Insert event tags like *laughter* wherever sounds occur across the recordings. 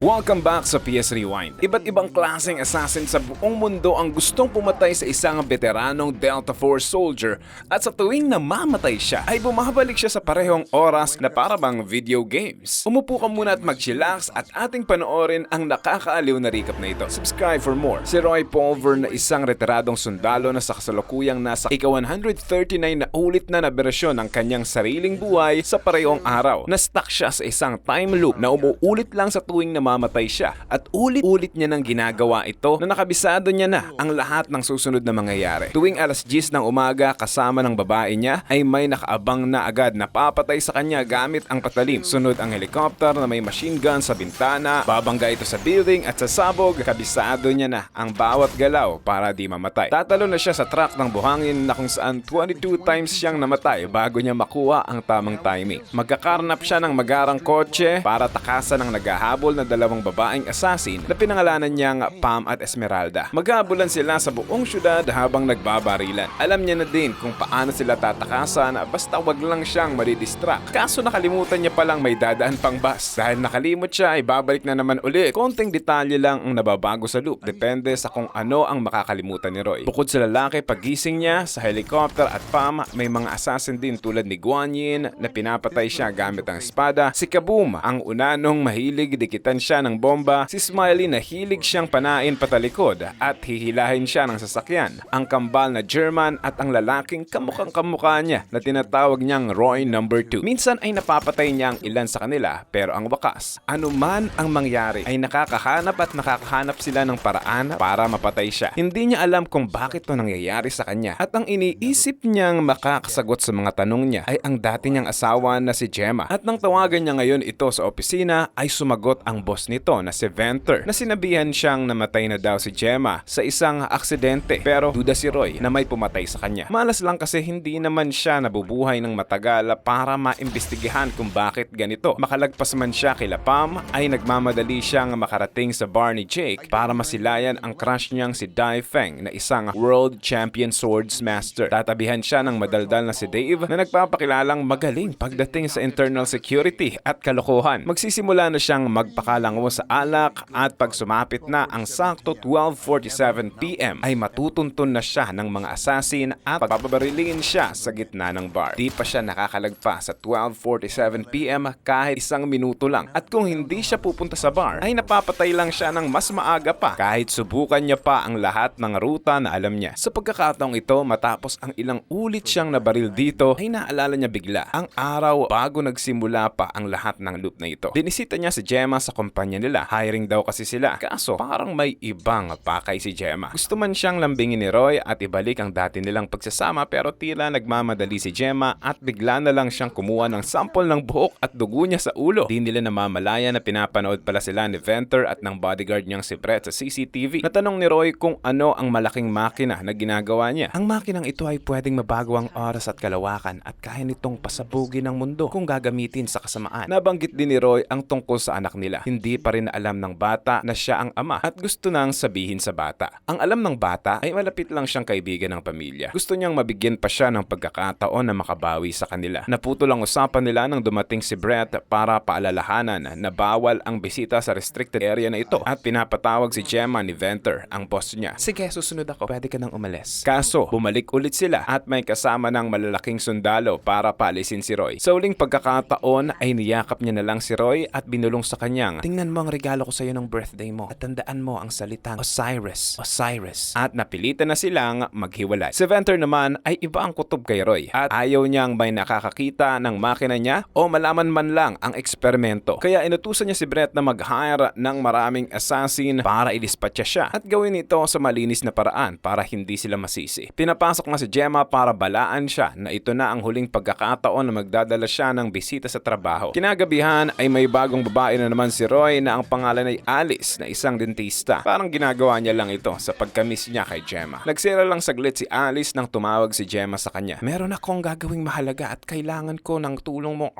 Welcome back sa PS Rewind. Iba't ibang klaseng assassin sa buong mundo ang gustong pumatay sa isang veteranong Delta Force soldier at sa tuwing namamatay siya ay bumabalik siya sa parehong oras na para bang video games. Umupo ka muna at mag-chillax at ating panoorin ang nakakaaliw na recap na ito. Subscribe for more. Si Roy Pulver na isang retiradong sundalo na sa kasalukuyang nasa ika-139 na ulit na na bersyon ng kanyang sariling buhay sa parehong araw. Na-stuck siya sa isang time loop na umuulit lang sa tuwing namamatay siya at ulit-ulit niya nang ginagawa ito na nakabisado niya na ang lahat ng susunod na mangyayari. Tuwing alas 10 ng umaga kasama ng babae niya ay may nakaabang na agad na papatay sa kanya gamit ang patalim. Sunod ang helicopter na may machine gun sa bintana, babangga ito sa building at sa sabog, kabisado niya na ang bawat galaw para di mamatay. Tatalo na siya sa truck ng buhangin na kung saan 22 times siyang namatay bago niya makuha ang tamang timing. Magkakarnap siya ng magarang kotse para takasan ng naghahabol na dalawang babaeng assassin na pinangalanan niyang Pam at Esmeralda. Maghabulan sila sa buong syudad habang nagbabarilan. Alam niya na din kung paano sila tatakasan basta wag lang siyang madidistract. Kaso nakalimutan niya palang may dadaan pang bus. Dahil nakalimot siya ay babalik na naman ulit. Konting detalye lang ang nababago sa loop. Depende sa kung ano ang makakalimutan ni Roy. Bukod sa lalaki, pagising niya sa helicopter at Pam, may mga assassin din tulad ni Guan Yin na pinapatay siya gamit ang espada. Si Kaboom, ang unanong mahilig dikitan siya ng bomba. Si Smiley na hilig siyang panain patalikod at hihilahin siya ng sasakyan. Ang kambal na German at ang lalaking kamukhang kamukha niya na tinatawag niyang Roy number 2. Minsan ay napapatay niya ang ilan sa kanila pero ang wakas, anuman ang mangyari ay nakakahanap at nakakahanap sila ng paraan para mapatay siya. Hindi niya alam kung bakit to nangyayari sa kanya at ang iniisip niyang makakasagot sa mga tanong niya ay ang dati niyang asawa na si Gemma. At nang tawagan niya ngayon ito sa opisina ay sumagot ang boss nito na si Venter na sinabihan siyang namatay na daw si Gemma sa isang aksidente pero duda si Roy na may pumatay sa kanya. Malas lang kasi hindi naman siya nabubuhay ng matagal para maimbestigahan kung bakit ganito. Makalagpas man siya kila Pam ay nagmamadali siyang makarating sa bar ni Jake para masilayan ang crush niyang si Dai Feng na isang World Champion Swords Master. Tatabihan siya ng madaldal na si Dave na nagpapakilalang magaling pagdating sa internal security at kalokohan. Magsisimula na siyang magpakalango sa alak at pag sumapit na ang sakto 12.47pm ay matutuntun na siya ng mga assassin at papabarilin siya sa gitna ng bar. Di pa siya nakakalagpas sa 12.47pm kahit isang minuto lang at kung hindi siya pupunta sa bar ay napapatay lang siya ng mas maaga pa kahit subukan niya pa ang lahat ng ruta na alam niya. Sa pagkakataong ito matapos ang ilang ulit siyang nabaril dito ay naalala niya bigla ang araw bago nagsimula pa ang lahat ng loop na ito. Dinisita niya si Gemma sa kumpanya nila. Hiring daw kasi sila. Kaso parang may ibang pakay si Gemma. Gusto man siyang lambingin ni Roy at ibalik ang dati nilang pagsasama pero tila nagmamadali si Gemma at bigla na lang siyang kumuha ng sample ng buhok at dugo niya sa ulo. Di nila namamalaya na pinapanood pala sila ni Venter at ng bodyguard niyang si Brett sa CCTV. Natanong ni Roy kung ano ang malaking makina na ginagawa niya. Ang makinang ito ay pwedeng mabago ang oras at kalawakan at kaya nitong pasabugin ang mundo kung gagamitin sa kasamaan. Nabanggit din ni Roy ang tungkol sa anak nila. Hindi pa rin alam ng bata na siya ang ama at gusto nang sabihin sa bata. Ang alam ng bata ay malapit lang siyang kaibigan ng pamilya. Gusto niyang mabigyan pa siya ng pagkakataon na makabawi sa kanila. Naputol ang usapan nila nang dumating si Brett para paalalahanan na bawal ang bisita sa restricted area na ito at pinapatawag si Gemma ni Venter, ang boss niya. Sige, susunod ako. Pwede ka nang umalis. Kaso, bumalik ulit sila at may kasama ng malalaking sundalo para paalisin si Roy. Sa uling pagkakataon ay niyakap niya na lang si Roy at binulong sa kanyang, Tingnan mo ang regalo ko sa iyo ng birthday mo at tandaan mo ang salitang Osiris, Osiris. At napilitan na silang maghiwalay. Si Venter naman ay iba ang kutob kay Roy at ayaw niyang may nakakakita ng makina niya o malaman man lang ang eksperimento. Kaya inutusan niya si Brett na mag-hire ng maraming assassin para ilispatcha siya at gawin ito sa malinis na paraan para hindi sila masisi. Pinapasok na si Gemma para balaan siya na ito na ang huling pagkakataon na magdadala siya ng bisita sa trabaho. Kinagabihan ay may bagong babae na naman si Roy na ang pangalan ay Alice na isang dentista. Parang ginagawa niya lang ito sa pagkamis niya kay Gemma. Nagsira lang saglit si Alice nang tumawag si Gemma sa kanya. Meron akong gagawing mahalaga at kailangan ko ng tulong mo.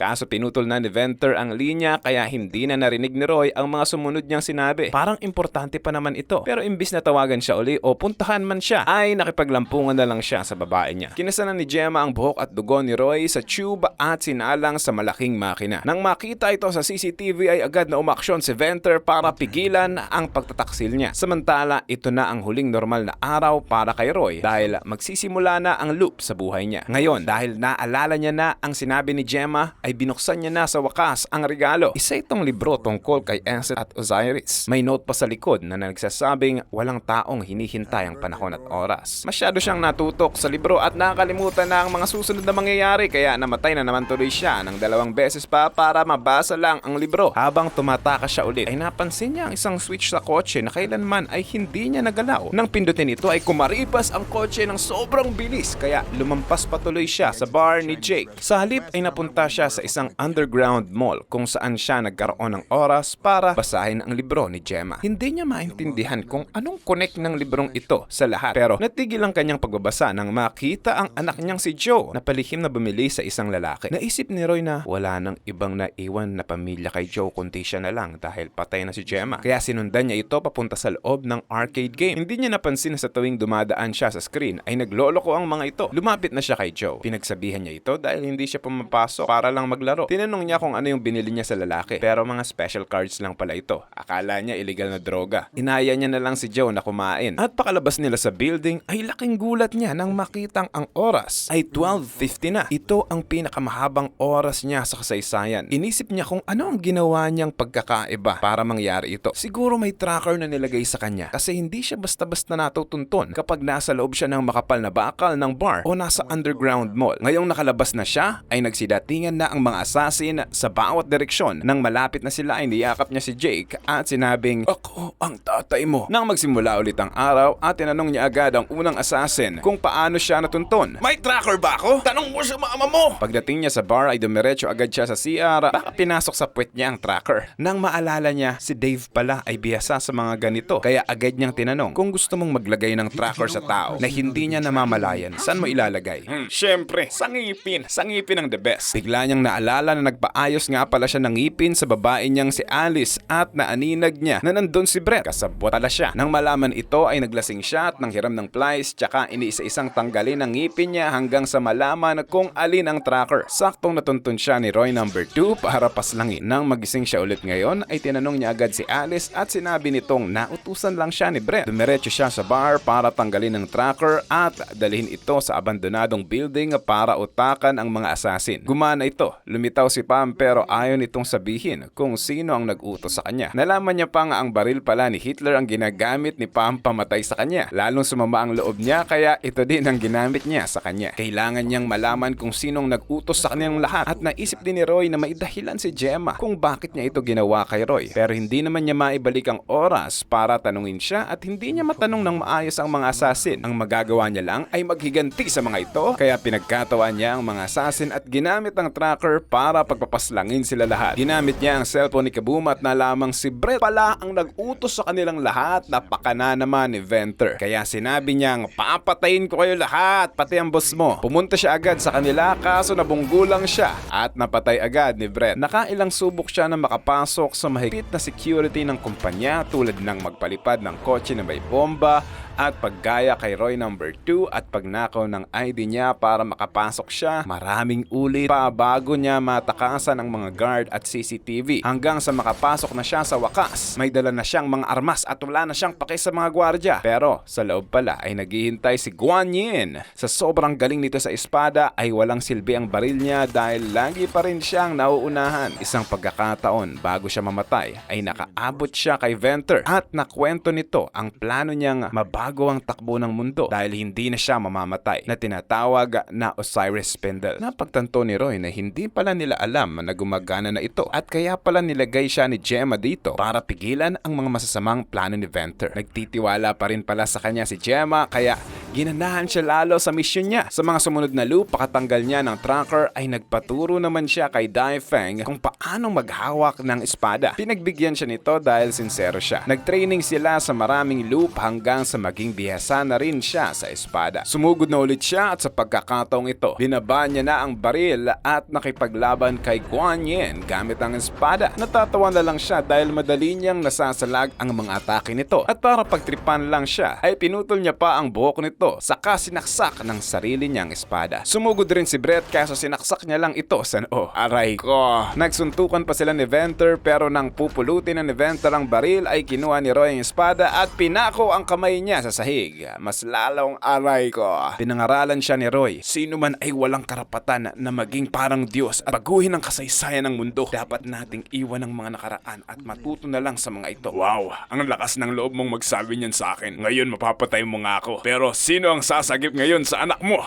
Kaso pinutol na ni Venter ang linya kaya hindi na narinig ni Roy ang mga sumunod niyang sinabi. Parang importante pa naman ito. Pero imbis na tawagan siya uli o puntahan man siya, ay nakipaglampungan na lang siya sa babae niya. Kinasanan ni Gemma ang buhok at dugo ni Roy sa tube at sinalang sa malaking makina. Nang makita ito sa sa CCTV ay agad na umaksyon si Venter para pigilan ang pagtataksil niya. Samantala, ito na ang huling normal na araw para kay Roy dahil magsisimula na ang loop sa buhay niya. Ngayon, dahil naalala niya na ang sinabi ni Gemma, ay binuksan niya na sa wakas ang regalo. Isa itong libro tungkol kay Ancet at Osiris. May note pa sa likod na nagsasabing walang taong hinihintay ang panahon at oras. Masyado siyang natutok sa libro at nakakalimutan na ang mga susunod na mangyayari kaya namatay na naman tuloy siya ng dalawang beses pa para mabasa lang ang libro. Habang tumatakas siya ulit ay napansin niya ang isang switch sa kotse na kailanman ay hindi niya nagalaw. Nang pindutin ito ay kumaripas ang kotse ng sobrang bilis kaya lumampas patuloy siya sa bar ni Jake. Sa halip ay napunta siya sa isang underground mall kung saan siya nagkaroon ng oras para basahin ang libro ni Gemma. Hindi niya maintindihan kung anong connect ng librong ito sa lahat pero natigil ang kanyang pagbabasa nang makita ang anak niyang si Joe na palihim na bumili sa isang lalaki. Naisip ni Roy na wala nang ibang naiwan na pamilya kay Joe kundi siya na lang dahil patay na si Gemma. Kaya sinundan niya ito papunta sa loob ng arcade game. Hindi niya napansin na sa tuwing dumadaan siya sa screen ay nagloloko ang mga ito. Lumapit na siya kay Joe. Pinagsabihan niya ito dahil hindi siya pumapasok para lang maglaro. Tinanong niya kung ano yung binili niya sa lalaki pero mga special cards lang pala ito. Akala niya illegal na droga. Inaya niya na lang si Joe na kumain. At pakalabas nila sa building ay laking gulat niya nang makitang ang oras ay 12.50 na. Ito ang pinakamahabang oras niya sa kasaysayan. Inisip niya kung ano ang ginawa niyang pagkakaiba para mangyari ito. Siguro may tracker na nilagay sa kanya kasi hindi siya basta-basta natutuntun kapag nasa loob siya ng makapal na bakal ng bar o nasa underground mall. Ngayong nakalabas na siya ay nagsidatingan na ang mga assassin sa bawat direksyon. Nang malapit na sila ay niyakap niya si Jake at sinabing, Ako ang tatay mo. Nang magsimula ulit ang araw at tinanong niya agad ang unang assassin kung paano siya natuntun. May tracker ba ako? Tanong mo sa mama mo! Pagdating niya sa bar ay dumiretso agad siya sa CR baka pinasok sa puwet niya ang tracker. Nang maalala niya, si Dave pala ay bihasa sa mga ganito kaya agad niyang tinanong kung gusto mong maglagay ng tracker sa tao na hindi niya namamalayan, saan mo ilalagay? Hmm, syempre, sa ngipin. Sa ngipin ang the best. Bigla niyang naalala na nagpaayos nga pala siya ng ngipin sa babae niyang si Alice at naaninag niya na nandun si Brett. Kasabot pala siya. Nang malaman ito ay naglasing siya at nanghiram ng plies tsaka iniisa-isang tanggalin ang ngipin niya hanggang sa malaman kung alin ang tracker. Saktong natuntun siya ni Roy number 2 para paslangin. Nang magising siya ulit ngayon ay tinanong niya agad si Alice at sinabi nitong nautusan lang siya ni Brett. Dumiretso siya sa bar para tanggalin ang tracker at dalhin ito sa abandonadong building para utakan ang mga assassin. Gumana ito. Lumitaw si Pam pero ayaw nitong sabihin kung sino ang nag-utos sa kanya. Nalaman niya pa nga ang baril pala ni Hitler ang ginagamit ni Pam pamatay sa kanya. Lalong sumama ang loob niya kaya ito din ang ginamit niya sa kanya. Kailangan niyang malaman kung sinong nag-utos sa kanyang lahat at naisip din ni Roy na may dahilan si Gemma kung bakit niya ito ginawa kay Roy. Pero hindi naman niya maibalik ang oras para tanungin siya at hindi niya matanong ng maayos ang mga assassin. Ang magagawa niya lang ay maghiganti sa mga ito kaya pinagkatawa niya ang mga assassin at ginamit ang tracker para pagpapaslangin sila lahat. Ginamit niya ang cellphone ni Kaboom at nalamang si Brett pala ang nag-utos sa kanilang lahat. Napakana naman ni Venter. Kaya sinabi niyang papatayin ko kayo lahat pati ang boss mo. Pumunta siya agad sa kanila kaso nabunggo lang siya at napatay agad ni Brett. Nakailang subok siya na makapasok sa mahigpit na security ng kumpanya tulad ng magpalipad ng kotse na may bomba at paggaya kay Roy number 2 at pagnakaw ng ID niya para makapasok siya. Maraming ulit pa bago niya matakasan ang mga guard at CCTV hanggang sa makapasok na siya sa wakas. May dala na siyang mga armas at wala na siyang pake sa mga gwardya. Pero sa loob pala ay naghihintay si Guan Yin. Sa sobrang galing nito sa espada ay walang silbi ang baril niya dahil lagi pa rin siyang nauunahan. Isang pagkakataon bago siya mamatay ay nakaabot siya kay Venter at nakwento nito ang plano niyang mabago ang takbo ng mundo dahil hindi na siya mamamatay na tinatawag na Osiris Spindle. Napagtanto ni Roy na hindi pala nila alam na gumagana na ito at kaya pala nilagay siya ni Gemma dito para pigilan ang mga masasamang plano ni Venter. Nagtitiwala pa rin pala sa kanya si Gemma kaya ginanahan siya lalo sa mission niya. Sa mga sumunod na loop, pakatanggal niya ng tracker ay nagpaturo naman siya kay Dai Feng kung paano maghawak ng espada. Pinagbigyan siya nito dahil sincero siya. Nagtraining sila sa maraming loop hanggang sa maging bihasa na rin siya sa espada. Sumugod na ulit siya at sa pagkakataong ito, binaba niya na ang baril at nakipaglaban kay Guan Yin gamit ang espada. Natatawa na lang siya dahil madali niyang nasasalag ang mga atake nito. At para pagtripan lang siya, ay pinutol niya pa ang buhok nito ito saka sinaksak ng sarili niyang espada. Sumugod rin si Brett kaso sinaksak niya lang ito sa noo. Aray ko. Nagsuntukan pa sila ni Venter pero nang pupulutin na ni Venter ang baril ay kinuha ni Roy ang espada at pinako ang kamay niya sa sahig. Mas lalong aray ko. Pinangaralan siya ni Roy. Sino man ay walang karapatan na maging parang Diyos at baguhin ang kasaysayan ng mundo. Dapat nating iwan ang mga nakaraan at matuto na lang sa mga ito. Wow, ang lakas ng loob mong magsabi niyan sa akin. Ngayon mapapatay mo nga ako. Pero sino ang sasagip ngayon sa anak mo?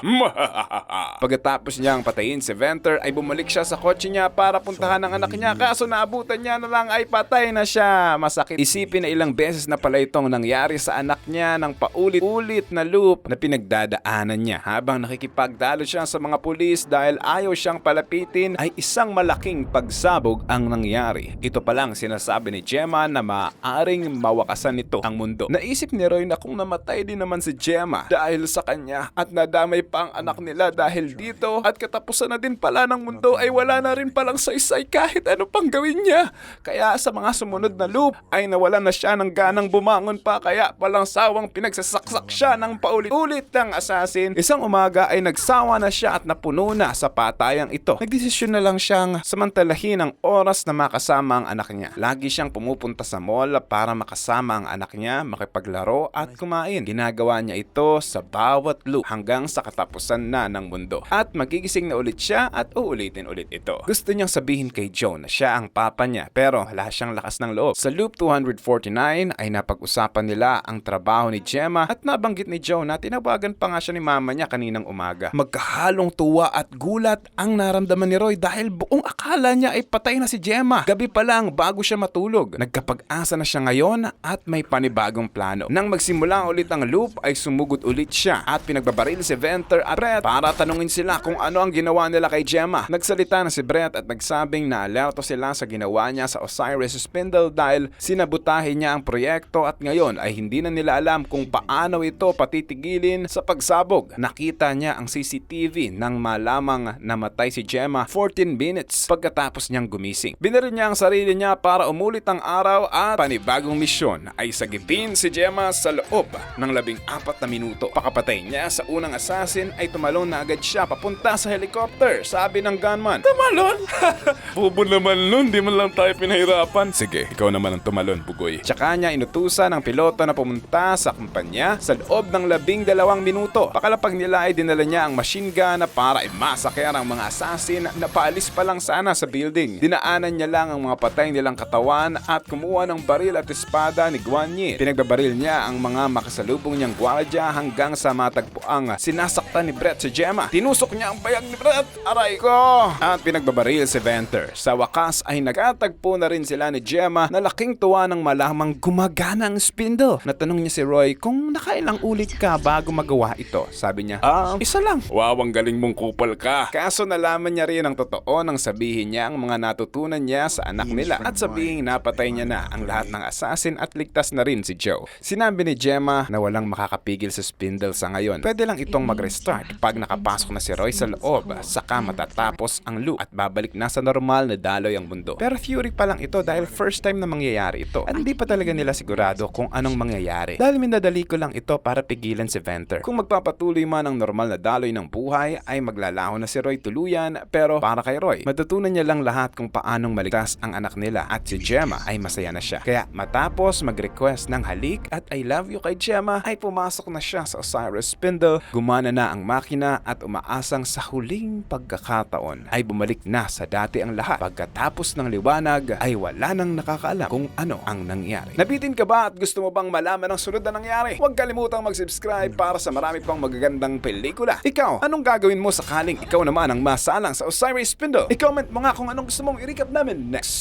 *laughs* Pagkatapos niyang patayin si Venter ay bumalik siya sa kotse niya para puntahan ang anak niya kaso naabutan niya na lang ay patay na siya. Masakit isipin na ilang beses na pala itong nangyari sa anak niya ng paulit-ulit na loop na pinagdadaanan niya habang nakikipagdalo siya sa mga pulis dahil ayaw siyang palapitin ay isang malaking pagsabog ang nangyari. Ito pa lang sinasabi ni Gemma na maaaring mawakasan nito ang mundo. Naisip ni Roy na kung namatay din naman si Gemma dahil sa kanya at nadamay pa ang anak nila dahil dito at katapusan na din pala ng mundo ay wala na rin palang saysay kahit ano pang gawin niya. Kaya sa mga sumunod na loop ay nawala na siya ng ganang bumangon pa kaya palang sawang pinagsasaksak siya ng paulit-ulit ng assassin. Isang umaga ay nagsawa na siya at napuno na sa patayang ito. Nagdesisyon na lang siyang samantalahin ang oras na makasama ang anak niya. Lagi siyang pumupunta sa mall para makasama ang anak niya, makipaglaro at kumain. Ginagawa niya ito sa bawat loop hanggang sa katapusan na ng mundo. At magigising na ulit siya at uulitin ulit ito. Gusto niyang sabihin kay Joe na siya ang papa niya pero wala siyang lakas ng loob. Sa loop 249 ay napag-usapan nila ang trabaho ni Gemma at nabanggit ni Joe na tinawagan pa nga siya ni mama niya kaninang umaga. Magkahalong tuwa at gulat ang naramdaman ni Roy dahil buong akala niya ay patay na si Gemma. Gabi pa lang bago siya matulog. Nagkapag-asa na siya ngayon at may panibagong plano. Nang magsimula ulit ang loop ay sumugod ulit siya at pinagbabaril si Venter at Brett para tanungin sila kung ano ang ginawa nila kay Gemma. Nagsalita na si Brett at nagsabing na alerto sila sa ginawa niya sa Osiris Spindle dahil sinabutahin niya ang proyekto at ngayon ay hindi na nila alam kung paano ito patitigilin sa pagsabog. Nakita niya ang CCTV nang malamang namatay si Gemma 14 minutes pagkatapos niyang gumising. Binaril niya ang sarili niya para umulit ang araw at panibagong misyon ay sagipin si Gemma sa loob ng labing apat na minuto. Pakapatay niya sa unang assassin ay tumalon na agad siya papunta sa helicopter. Sabi ng gunman, Tumalon? *laughs* Bubo naman nun, di man lang tayo pinahirapan. Sige, ikaw naman ang tumalon, bugoy. Tsaka niya inutusan ng piloto na pumunta sa kumpanya sa loob ng labing dalawang minuto. Pakalapag nila ay dinala niya ang machine gun na para imasakyan ang mga assassin na paalis pa lang sana sa building. Dinaanan niya lang ang mga patay nilang katawan at kumuha ng baril at espada ni Guan Yin. Pinagbabaril niya ang mga makasalubong niyang gwardya hanggang sa matagpuang sinasaktan ni Brett si Gemma. Tinusok niya ang bayag ni Brett. Aray ko! At pinagbabaril si Venter. Sa wakas ay nagkatagpo na rin sila ni Gemma na laking tuwa ng malamang gumagana ang spindle. Natanong niya si Roy kung nakailang ulit ka bago magawa ito. Sabi niya, ah, isa lang. Wow, ang galing mong kupal ka. Kaso nalaman niya rin ang totoo nang sabihin niya ang mga natutunan niya sa anak nila at sabihin napatay niya na ang lahat ng assassin at ligtas na rin si Joe. Sinabi ni Gemma na walang makakapigil sa spindle sa ngayon. Pwede lang itong mag-restart pag nakapasok na si Roy sa loob saka matatapos ang loop at babalik na sa normal na daloy ang mundo. Pero theory pa lang ito dahil first time na mangyayari ito at hindi pa talaga nila sigurado kung anong mangyayari. Dahil minadali ko lang ito para pigilan si Venter. Kung magpapatuloy man ang normal na daloy ng buhay ay maglalaho na si Roy tuluyan pero para kay Roy, matutunan niya lang lahat kung paanong maligtas ang anak nila at si Gemma ay masaya na siya. Kaya matapos mag-request ng halik at I love you kay Gemma ay pumasok na siya sa Osiris Spindle, gumana na ang makina at umaasang sa huling pagkakataon ay bumalik na sa dati ang lahat. Pagkatapos ng liwanag ay wala nang nakakaalam kung ano ang nangyari. Nabitin ka ba at gusto mo bang malaman ang sunod na nangyari? Huwag kalimutang mag-subscribe para sa marami pang magagandang pelikula. Ikaw, anong gagawin mo sakaling ikaw naman ang masalang sa Osiris Spindle? I-comment mo nga kung anong gusto mong i-recap namin next.